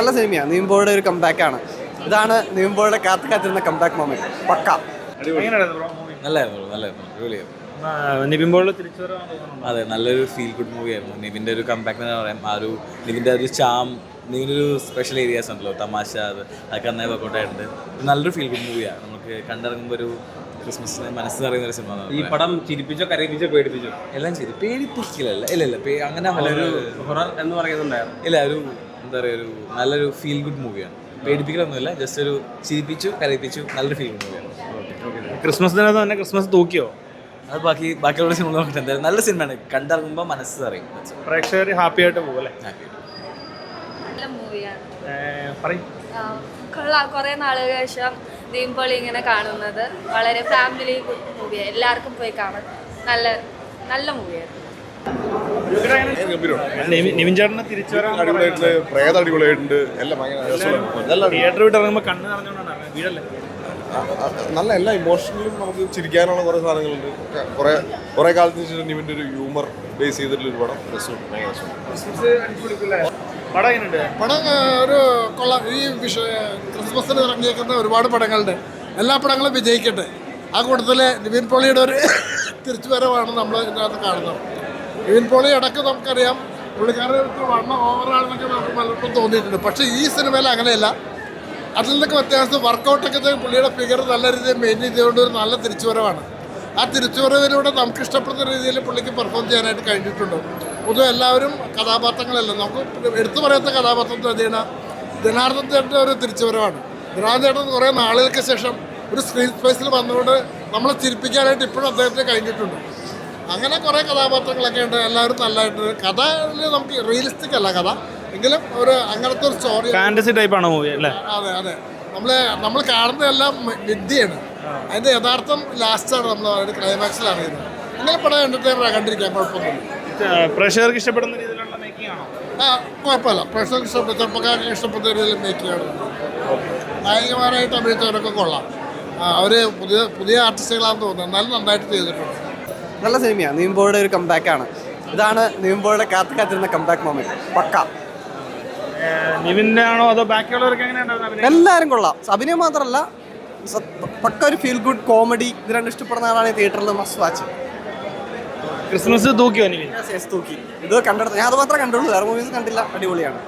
നല്ല സിനിമയാണ് നീമ്പോയുടെ ഒരു കംബാക്ക് ആണ്. ഇതാണ് നീമ്പോയുടെ കാത്തു കാത്തിരുന്ന കംബാക്ക് മൊമെന്റ് പക്ക. എങ്ങനെയായിരുന്നു ബ്രോ മൂവി നല്ലായിരുന്നു നല്ലായിരുന്നു. അടിപൊളിയായിരുന്നു. നിവിൻ പോളിൽ തിരിച്ചു വരാൻ തോന്നുന്നു. അതെ നല്ലൊരു ഫീൽ ഗുഡ് മൂവി ആയിരുന്നു. നിവിന്റെ ഒരു കമ്പാക്ക് എന്ന് പറയാം ആ ഒരു നിവിന്റെ ഒരു ചാം നിവിന്റെ ഒരു സ്പെഷ്യൽ ഏരിയാസ് ഉണ്ടല്ലോ തമാശ അത് അതൊക്കെ നന്നായി വർക്കൗട്ട് ആയിട്ടുണ്ട്. നല്ലൊരു ഫീൽ ഗുഡ് മൂവിയാണ് നമുക്ക് കണ്ടിറങ്ങുമ്പോൾ ഒരു ക്രിസ്മസിന് മനസ്സ് നിറയുന്ന ഒരു സിനിമ ഈ പടം ചിരിപ്പിച്ചോ കരയിപ്പിച്ചോ പേടിപ്പിച്ചോ? എല്ലാം ചെയ്തു പേടിപ്പിക്കില്ല ഇല്ല ഇല്ല അങ്ങനെ ഒരു ഹൊറർ എന്ന് പറയുന്നുണ്ടായിരുന്നു. ഇല്ല ഒരു എന്താ പറയുക ഒരു നല്ലൊരു ഫീൽ ഗുഡ് മൂവിയാണ് പേടിപ്പിക്കലൊന്നുമില്ല ജസ്റ്റ് ഒരു ചിരിപ്പിച്ചു കരയിപ്പിച്ചു നല്ലൊരു ഫീൽ ഗുഡ് മൂവിയാണ് ക്രിസ്മസ് ദിനം തന്നെ ക്രിസ്മസ് തൂക്കിയോ? അത് ബാക്കി ബാക്കിയുള്ള സിനിമ നോക്കിയിട്ട് എന്തായാലും നല്ല സിനിമയാണ് കണ്ടിറങ്ങുമ്പോൾ മനസ്സ് അറിയും പ്രേക്ഷകർ ഹാപ്പി ആയിട്ട് പോകല്ലേ കുറെ നാളുകൾ കൊള്ളാം കുറേ നാളുകൾക്ക് ശേഷം ദീപോളി ഇങ്ങനെ കാണുന്നത്. വളരെ ഫാമിലി മൂവിയാണ് എല്ലാവർക്കും പോയി കാണാം നല്ല നല്ല മൂവിയാണ് നിവിൻ ചേട്ടനെ തിരിച്ചു വരാൻ അടിപൊളിയായിട്ടുണ്ട് പ്രേത അടിപൊളിയായിട്ടുണ്ട് എല്ലാം ഭയങ്കര രസമാണ്. നല്ല തിയേറ്റർ വിട്ട് ഇറങ്ങുമ്പോൾ കണ്ണ് നിറഞ്ഞുകൊണ്ടാണ് വീടല്ലേ? നല്ല എല്ലാ ഇമോഷനിലും നമുക്ക് ചിരിക്കാനുള്ള കുറേ സാധനങ്ങളുണ്ട്. കുറേ കുറേ കാലത്തിന് ശേഷം നിവിന്റെ ഒരു ഹ്യൂമർ ബേസ് ചെയ്തിട്ടുള്ള ഒരു പടം. രസമുണ്ട് ഭയങ്കര രസമുണ്ട്. പടം ഒരു കൊള്ളാം. ഈ വിഷയ ക്രിസ്മസിന് ഇറങ്ങിയേക്കുന്ന ഒരുപാട് പടങ്ങളുണ്ട്. എല്ലാ പടങ്ങളും വിജയിക്കട്ടെ. ആ കൂട്ടത്തിൽ നിവിൻ പോളിയുടെ ഒരു തിരിച്ചുവരവാണ് നമ്മൾ ഇതിനകത്ത് കാണുന്നത്. നിവിൻ പോളി ഇടയ്ക്ക് നമുക്കറിയാം. പുള്ളിക്കാരുടെ വണ്ണം ഓവറാണെന്നൊക്കെ നമുക്ക് പലർക്കും തോന്നിയിട്ടുണ്ട്. പക്ഷേ ഈ സിനിമയിൽ അങ്ങനെയല്ല. അതിൽ നിന്നൊക്കെ വ്യത്യാസം വർക്കൗട്ടൊക്കെ പുള്ളിയുടെ ഫിഗർ നല്ല രീതിയിൽ മെയിന്റെയിൻ ചെയ്തുകൊണ്ട് ഒരു നല്ല തിരിച്ചുവരവാണ്. ആ തിരിച്ചുവരവിലൂടെ നമുക്ക് ഇഷ്ടപ്പെടുന്ന രീതിയിൽ പുള്ളിക്ക് പെർഫോം ചെയ്യാനായിട്ട് കഴിഞ്ഞിട്ടുണ്ട്. പൊതുവെ എല്ലാവരും കഥാപാത്രങ്ങളല്ല. നമുക്ക് എടുത്തു പറയാത്ത കഥാപാത്രം തന്നെയാണ് ജനാർദ്ദൻ ചേട്ടന്റെ ഒരു തിരിച്ചുവരവാണ്. ജനാർദ്ദൻ ചേട്ടൻ കുറേ നാളുകൾക്ക് ശേഷം ഒരു സ്ക്രീൻ സ്പേസിൽ വന്നുകൊണ്ട് നമ്മളെ ചിരിപ്പിക്കാനായിട്ട് ഇപ്പോഴും അദ്ദേഹത്തിന് കഴിഞ്ഞിട്ടുണ്ട്. അങ്ങനെ കുറേ കഥാപാത്രങ്ങളൊക്കെ ഉണ്ട്. എല്ലാവരും നല്ലതായിട്ട് കഥ നമുക്ക് റിയലിസ്റ്റിക് അല്ല കഥ. എങ്കിലും ഒരു അങ്ങനത്തെ ഒരു സ്റ്റോറി ഫാന്റസി ടൈപ്പ് ആണ് മൂവി അല്ലേ? അതെ അതെ. നമ്മളെ നമ്മൾ കാണുന്നതെല്ലാം വിദ്യയാണ് അതിന്റെ യഥാർത്ഥം ലാസ്റ്റാണ് നമ്മൾ അതിന്റെ ക്ലൈമാക്സിലാണ് അറിയുന്നത് അങ്ങനെ പടം എന്റർടൈനറാണ് കണ്ടിരിക്കാൻ കുഴപ്പമൊന്നുമില്ല. പ്രേക്ഷകർക്ക് ഇഷ്ടപ്പെടുന്ന രീതിയിലുള്ള മേക്കിംഗ് ആണോ? ആ കുഴപ്പമില്ല. പ്രേക്ഷകർക്ക് ഇഷ്ടപ്പെട്ട ചെറുപ്പക്കാർക്ക് ഇഷ്ടപ്പെട്ട രീതിയിൽ മേക്ക് ആണ് നായികമാരായിട്ട് അഭിനയിച്ചവരൊക്കെ കൊള്ളാം. അവർ അവർ പുതിയ പുതിയ ആർട്ടിസ്റ്റുകളാണെന്ന് തോന്നുന്നു. എന്നാലും നന്നായിട്ട് ചെയ്തിട്ടുണ്ട്. നല്ല സിനിമയാണ് നീമ്പോയുടെ ഒരു കംബാക്ക് ആണ്. ഇതാണ് നീമ്പോയുടെ കാത്തു കാത്തിരുന്ന കംബാക്ക് മൊമെന്റ് പക്ക. എല്ലാരും ആണോ അതോ ബാക്കിയുള്ളവർക്ക് എങ്ങനെയുണ്ടായിരുന്നു അഭിനയം? എല്ലാവരും കൊള്ളാം. അഭിനയം മാത്രമല്ല പക്ക ഒരു ഫീൽ ഗുഡ് കോമഡി ഇത് രണ്ടും ഇഷ്ടപ്പെടുന്ന ആളാണ് തിയേറ്ററിൽ മസ്റ്റ് വാച്ച്. ക്രിസ്മസ് തൂക്കിയോ നിവിൻ? തൂക്കി. ഇത് കണ്ടെടുത്തു. ഞാൻ അത് മാത്രമേ കണ്ടുള്ളൂ. വേറെ മൂവീസ് കണ്ടില്ല. അടിപൊളിയാണ്.